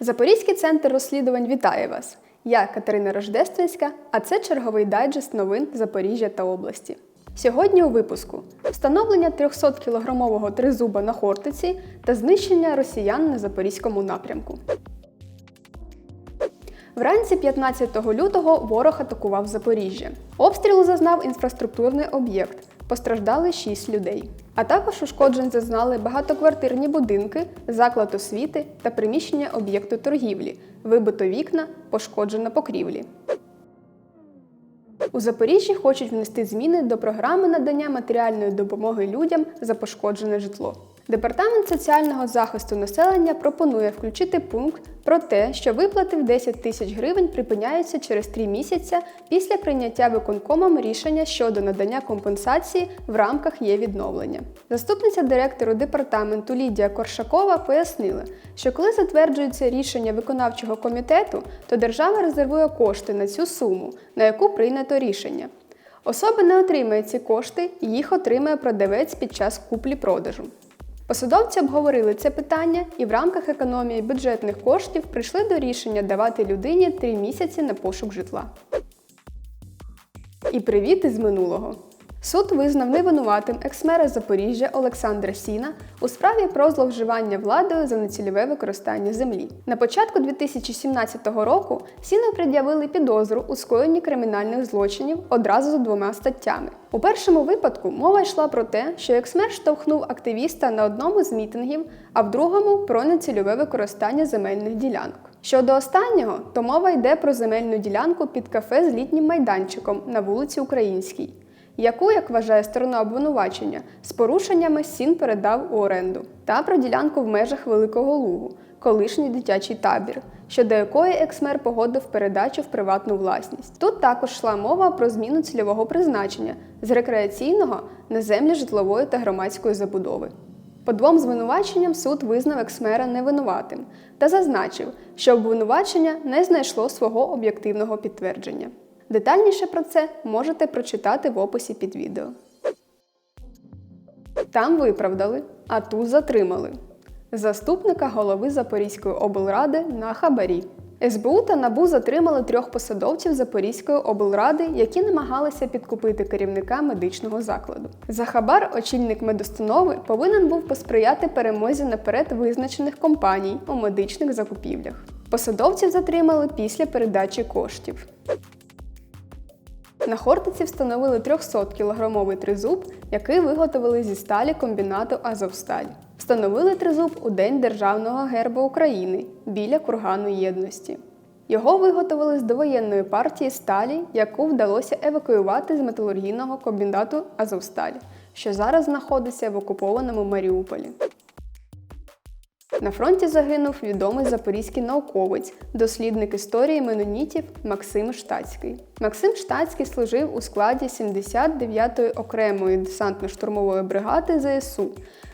Запорізький центр розслідувань вітає вас! Я Катерина Рождественська, а це черговий дайджест новин Запоріжжя та області. Сьогодні у випуску встановлення 300-кілограмового тризуба на Хортиці та знищення росіян на запорізькому напрямку. Вранці 15 лютого ворог атакував Запоріжжя. Обстрілу зазнав інфраструктурний об'єкт. Постраждали 6 людей. А також ушкоджень зазнали багатоквартирні будинки, заклад освіти та приміщення об'єкту торгівлі, вибито вікна, пошкоджено покрівлі. У Запоріжжі хочуть внести зміни до програми надання матеріальної допомоги людям за пошкоджене житло. Департамент соціального захисту населення пропонує включити пункт про те, що виплати в 10 тисяч гривень припиняються через 3 місяця після прийняття виконкомом рішення щодо надання компенсації в рамках є відновлення. Заступниця директору департаменту Лідія Коршакова пояснила, що коли затверджується рішення виконавчого комітету, то держава резервує кошти на цю суму, на яку прийнято рішення. Особа не отримає ці кошти, їх отримає продавець під час куплі-продажу. Посадовці обговорили це питання і в рамках економії бюджетних коштів прийшли до рішення давати людині 3 місяці на пошук житла. І привіт із минулого. Суд визнав невинуватим екс-мера Запоріжжя Олександра Сіна у справі про зловживання владою за нецільове використання землі. На початку 2017 року Сіну пред'явили підозру у скоєнні кримінальних злочинів одразу за двома статтями. У першому випадку мова йшла про те, що екс-мер штовхнув активіста на одному з мітингів, а в другому про нецільове використання земельних ділянок. Щодо останнього, то мова йде про земельну ділянку під кафе з літнім майданчиком на вулиці Українській яку, як вважає сторона обвинувачення, з порушеннями сін передав у оренду, та про ділянку в межах Великого Лугу, колишній дитячий табір, щодо якої ексмер погодив передачу в приватну власність. Тут також йшла мова про зміну цільового призначення з рекреаційного на землі житлової та громадської забудови. По двом звинуваченням суд визнав ексмера невинуватим та зазначив, що обвинувачення не знайшло свого об'єктивного підтвердження. Детальніше про це можете прочитати в описі під відео. Там виправдали, а тут затримали. Заступника голови Запорізької облради на хабарі. СБУ та НАБУ затримали трьох посадовців Запорізької облради, які намагалися підкупити керівника медичного закладу. За хабар очільник медустанови повинен був посприяти перемозі наперед визначених компаній у медичних закупівлях. Посадовців затримали після передачі коштів. На Хортиці встановили 300-кілограмовий тризуб, який виготовили зі сталі комбінату Азовсталь. Встановили тризуб у День Державного герба України біля кургану єдності. Його виготовили з довоєнної партії сталі, яку вдалося евакуювати з металургійного комбінату Азовсталь, що зараз знаходиться в окупованому Маріуполі. На фронті загинув відомий запорізький науковець, дослідник історії менонітів Максим Штацький. Максим Штацький служив у складі 79-ї окремої десантно-штурмової бригади ЗСУ,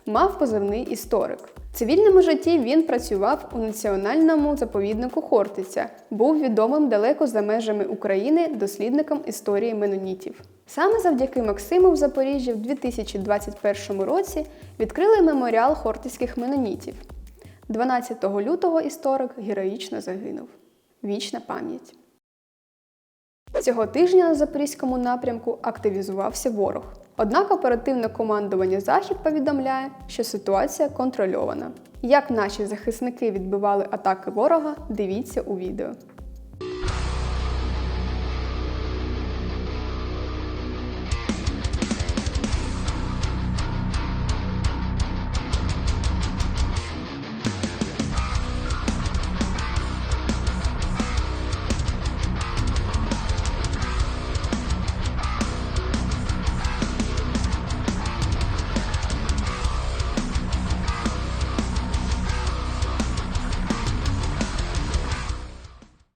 мав позивний історик. В цивільному житті він працював у національному заповіднику Хортиця, був відомим далеко за межами України дослідником історії менонітів. Саме завдяки Максиму в Запоріжжі в 2021 році відкрили меморіал хортицьких менонітів. 12 лютого історик героїчно загинув. Вічна пам'ять. Цього тижня на Запорізькому напрямку активізувався ворог. Однак оперативне командування Захід повідомляє, що ситуація контрольована. Як наші захисники відбивали атаки ворога, дивіться у відео.